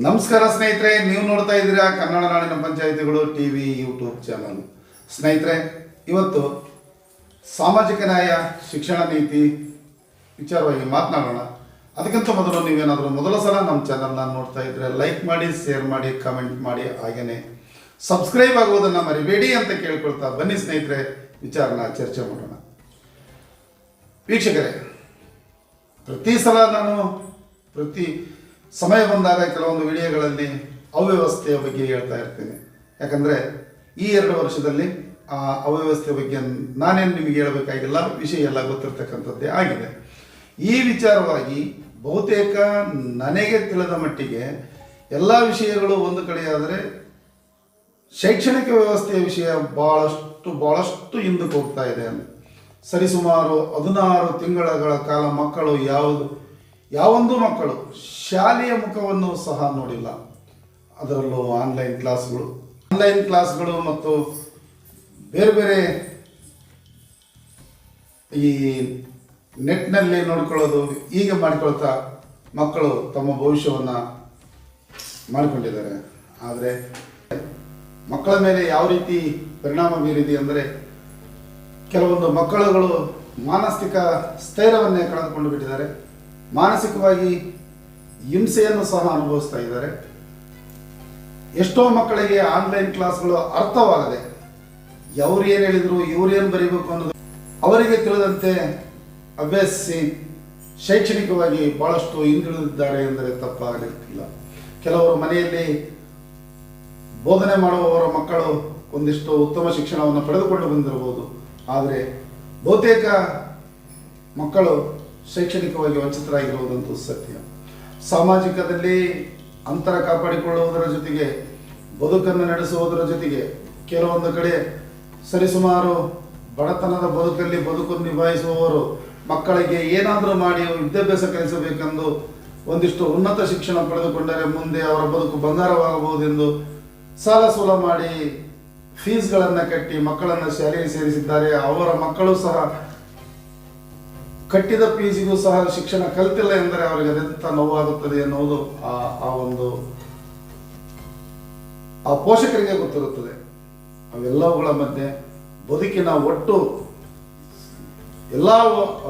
ನಮಸ್ಕಾರ ಸ್ನೇಹಿತರೆ, ನೀವು ನೋಡ್ತಾ ಇದ್ದೀರಾ ಕನ್ನಡ ನಾಡಿನ ಪಂಚಾಯಿತಿಗಳು ಟಿ ವಿ ಯೂಟ್ಯೂಬ್ ಚಾನಲ್. ಸ್ನೇಹಿತರೆ, ಇವತ್ತು ಸಾಮಾಜಿಕ ನ್ಯಾಯ, ಶಿಕ್ಷಣ ನೀತಿ, ವಿಚಾರವಾಗಿ ಮಾತನಾಡೋಣ. ಅದಕ್ಕಿಂತ ಮೊದಲು ನೀವೇನಾದರೂ ಮೊದಲ ಸಲ ನಮ್ಮ ಚಾನಲ್ನ ನೋಡ್ತಾ ಇದ್ರೆ ಲೈಕ್ ಮಾಡಿ ಶೇರ್ ಮಾಡಿ ಕಮೆಂಟ್ ಮಾಡಿ ಹಾಗೆಯೇ ಸಬ್ಸ್ಕ್ರೈಬ್ ಆಗುವುದನ್ನು ಮರಿಬೇಡಿ ಅಂತ ಕೇಳ್ಕೊಳ್ತಾ ಬನ್ನಿ ಸ್ನೇಹಿತರೆ, ವಿಚಾರನ ಚರ್ಚೆ ಮಾಡೋಣ. ವೀಕ್ಷಕರೇ, ಪ್ರತಿ ಸಲ ನಾನು ಪ್ರತಿ ಸಮಯ ಬಂದಾಗ ಕೆಲವೊಂದು ವಿಡಿಯೋಗಳಲ್ಲಿ ಅವ್ಯವಸ್ಥೆಯ ಬಗ್ಗೆ ಹೇಳ್ತಾ ಇರ್ತೇನೆ. ಯಾಕಂದರೆ ಈ ಎರಡು ವರ್ಷದಲ್ಲಿ ಆ ಅವ್ಯವಸ್ಥೆ ಬಗ್ಗೆ ನಾನೇನು ನಿಮಗೆ ಹೇಳಬೇಕಾಗಿಲ್ಲ, ವಿಷಯ ಎಲ್ಲ ಗೊತ್ತಿರ್ತಕ್ಕಂಥದ್ದೇ ಆಗಿದೆ. ಈ ವಿಚಾರವಾಗಿ ಬಹುತೇಕ ನನಗೆ ತಿಳಿದ ಮಟ್ಟಿಗೆ ಎಲ್ಲ ವಿಷಯಗಳು ಒಂದು ಕಡೆಯಾದರೆ ಶೈಕ್ಷಣಿಕ ವ್ಯವಸ್ಥೆಯ ವಿಷಯ ಭಾಳಷ್ಟು ಭಾಳಷ್ಟು ಹಿಂದಕ್ಕೆ ಹೋಗ್ತಾ ಇದೆ. ಸರಿಸುಮಾರು ಹದಿನಾರು ತಿಂಗಳ ಕಾಲ ಮಕ್ಕಳು ಯಾವುದು ಯಾವೊಂದು ಮಕ್ಕಳು ಶಾಲೆಯ ಮುಖವನ್ನು ಸಹ ನೋಡಿಲ್ಲ. ಅದರಲ್ಲೂ ಆನ್ಲೈನ್ ಕ್ಲಾಸ್ಗಳು ಆನ್ಲೈನ್ ಕ್ಲಾಸ್ಗಳು ಮತ್ತು ಬೇರೆ ಬೇರೆ ಈ ನೆಟ್ನಲ್ಲಿ ನೋಡ್ಕೊಳ್ಳೋದು ಹೀಗೆ ಮಾಡಿಕೊಳ್ತಾ ಮಕ್ಕಳು ತಮ್ಮ ಭವಿಷ್ಯವನ್ನು ಮಾಡಿಕೊಂಡಿದ್ದಾರೆ. ಆದರೆ ಮಕ್ಕಳ ಮೇಲೆ ಯಾವ ರೀತಿ ಪರಿಣಾಮ ಬೀರಿದೆ ಅಂದರೆ ಕೆಲವೊಂದು ಮಕ್ಕಳುಗಳು ಮಾನಸಿಕ ಸ್ಥೈರ್ಯವನ್ನೇ ಕಳೆದುಕೊಂಡು ಬಿಟ್ಟಿದ್ದಾರೆ. ಮಾನಸಿಕವಾಗಿ ಹಿಂಸೆಯನ್ನು ಸಹ ಅನುಭವಿಸ್ತಾ ಇದ್ದಾರೆ. ಎಷ್ಟೋ ಮಕ್ಕಳಿಗೆ ಆನ್ಲೈನ್ ಕ್ಲಾಸ್ಗಳು ಅರ್ಥವಾಗದೆ ಅವ್ರು ಏನು ಹೇಳಿದ್ರು, ಇವ್ರು ಏನು ಬರೀಬೇಕು ಅನ್ನೋದು ಅವರಿಗೆ ತಿಳಿದಂತೆ ಅಭ್ಯಸಿಸಿ ಶೈಕ್ಷಣಿಕವಾಗಿ ಬಹಳಷ್ಟು ಹಿಂದುಳಿದಿದ್ದಾರೆ ಎಂದರೆ ತಪ್ಪಾಗಲಿಕ್ಕಿಲ್ಲ. ಕೆಲವರು ಮನೆಯಲ್ಲಿ ಬೋಧನೆ ಮಾಡುವವರ ಮಕ್ಕಳು ಒಂದಿಷ್ಟು ಉತ್ತಮ ಶಿಕ್ಷಣವನ್ನು ಪಡೆದುಕೊಂಡು ಬಂದಿರಬಹುದು. ಆದರೆ ಬಹುತೇಕ ಮಕ್ಕಳು ಶೈಕ್ಷಣಿಕವಾಗಿ ವಂಚಿತರಾಗಿರುವುದಂತೂ ಸತ್ಯ. ಸಾಮಾಜಿಕದಲ್ಲಿ ಅಂತರ ಕಾಪಾಡಿಕೊಳ್ಳುವುದರ ಜೊತೆಗೆ, ಬದುಕನ್ನು ನಡೆಸುವುದರ ಜೊತೆಗೆ ಕೆಲವೊಂದು ಕಡೆ ಸರಿಸುಮಾರು ಬಡತನದ ಬದುಕಲ್ಲಿ ಬದುಕನ್ನು ನಿಭಾಯಿಸುವವರು ಮಕ್ಕಳಿಗೆ ಏನಾದರೂ ಮಾಡಿ ವಿದ್ಯಾಭ್ಯಾಸ ಕಲಿಸಬೇಕೆಂದು ಒಂದಿಷ್ಟು ಉನ್ನತ ಶಿಕ್ಷಣ ಪಡೆದುಕೊಂಡರೆ ಮುಂದೆ ಅವರ ಬದುಕು ಬಂಗಾರವಾಗಬಹುದೆಂದು ಸಾಲ ಸೂಲ ಮಾಡಿ ಫೀಸ್ಗಳನ್ನು ಕಟ್ಟಿ ಮಕ್ಕಳನ್ನು ಶಾಲೆಗೆ ಸೇರಿಸಿದ್ದಾರೆ. ಅವರ ಮಕ್ಕಳು ಸಹ ಕಟ್ಟಿದ ಫೀಸಿಗೂ ಸಹ ಶಿಕ್ಷಣ ಕಲಿತಿಲ್ಲ ಎಂದರೆ ಅವರಿಗೆ ಅದೆಂತ ನೋವಾಗುತ್ತದೆ ಎನ್ನುವುದು ಆ ಆ ಒಂದು ಆ ಪೋಷಕರಿಗೆ ಗೊತ್ತಿರುತ್ತದೆ. ಅವೆಲ್ಲವುಗಳ ಮಧ್ಯೆ ಬದುಕಿನ ಒಟ್ಟು ಎಲ್ಲ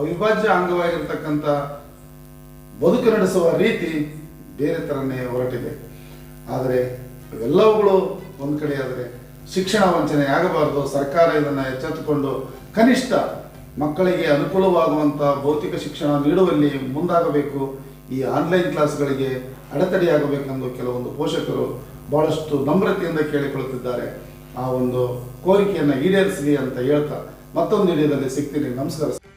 ಅವಿಭಾಜ್ಯ ಅಂಗವಾಗಿರ್ತಕ್ಕಂಥ ಬದುಕು ನಡೆಸುವ ರೀತಿ ಬೇರೆ ಥರನೇ ಹೊರಟಿದೆ. ಆದರೆ ಅವೆಲ್ಲವುಗಳು ಒಂದು ಕಡೆ ಶಿಕ್ಷಣ ವಂಚನೆ ಆಗಬಾರದು ಸರ್ಕಾರ ಇದನ್ನು ಎಚ್ಚೆತ್ತುಕೊಂಡು ಕನಿಷ್ಠ ಮಕ್ಕಳಿಗೆ ಅನುಕೂಲವಾಗುವಂಥ ಭೌತಿಕ ಶಿಕ್ಷಣ ನೀಡುವಲ್ಲಿ ಮುಂದಾಗಬೇಕು. ಈ ಆನ್ಲೈನ್ ಕ್ಲಾಸ್ಗಳಿಗೆ ಅಡೆತಡೆಯಾಗಬೇಕೆಂದು ಕೆಲವೊಂದು ಪೋಷಕರು ಬಹಳಷ್ಟು ನಮ್ರತೆಯಿಂದ ಕೇಳಿಕೊಳ್ಳುತ್ತಿದ್ದಾರೆ. ಆ ಒಂದು ಕೋರಿಕೆಯನ್ನು ಈಡೇರಿಸಲಿ ಅಂತ ಹೇಳ್ತಾ ಮತ್ತೊಂದು ವಿಡಿಯೋದಲ್ಲಿ ಸಿಗ್ತೀನಿ. ನಮಸ್ಕಾರ